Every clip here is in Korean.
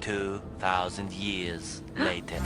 2,000 years later.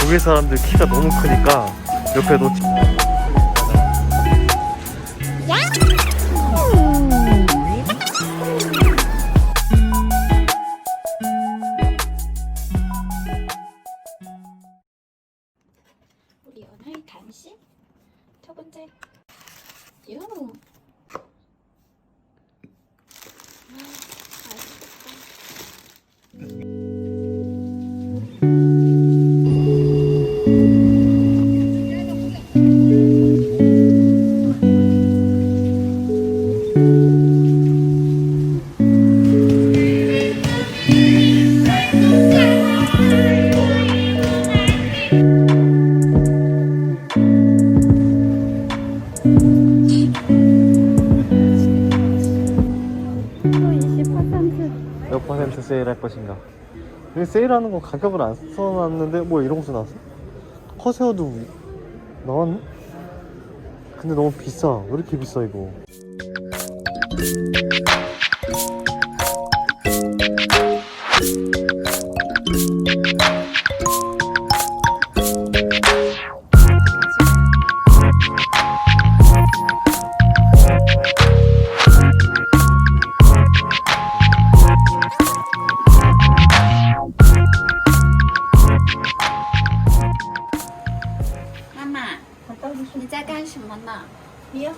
독일 사람들 키가 너무 크니까 옆에 놓지 간식 첫 번째. 요 세일할 것인가 세일하는 거 가격을 안 써놨는데 뭐 이런 거 써놨어? 커세어도 나왔네? 근데 너무 비싸 왜 이렇게 비싸 이거 憋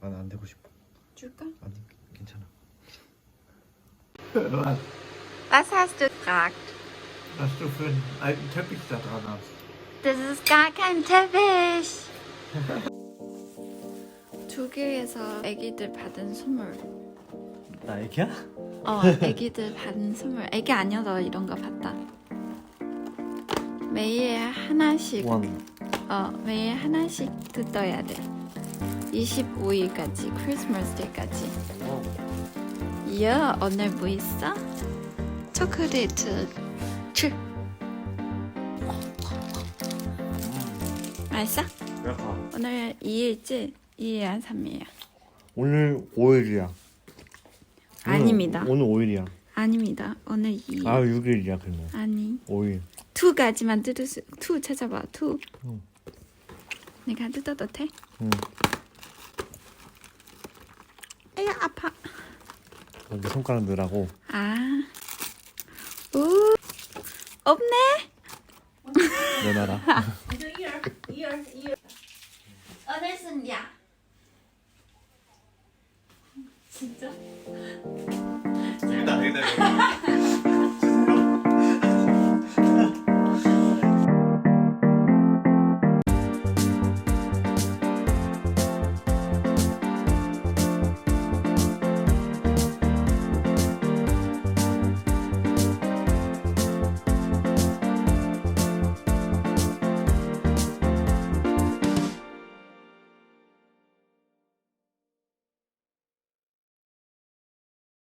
난안 되고 싶어 줄까? 아니 괜찮아 Was hast du gefragt? was du für einen alten Teppich da dran hast. Das ist gar kein Teppich. 독일에서 아기들 받은 선물. 나 애기야? 어, 아기들 받은 선물. 아기 아니어도 이런 거 받다. 매일 하나씩. 원 어, 매일 하나씩 뜯어야 돼. 25일까지 크리스마스 데이까지. 어. 야, 오늘 뭐 있어? 초콜릿 칠. 맛있어? 약간 오늘 2일째? 2일이야 3일이야? 오늘 5일이야 아닙니다. 오늘 5일이야 아닙니다. 오늘 2일. 아 6일이야 그러면 아니. 5일 두 가지만 뜯을 수, 투 찾아봐. 투. 응. 내가 뜯어도 돼? 응. 에야 아파. 여기 손가락 넣으라고 아. 오. 없네. 내놔라 오늘 순야. 진짜? 여기다 여기다 여기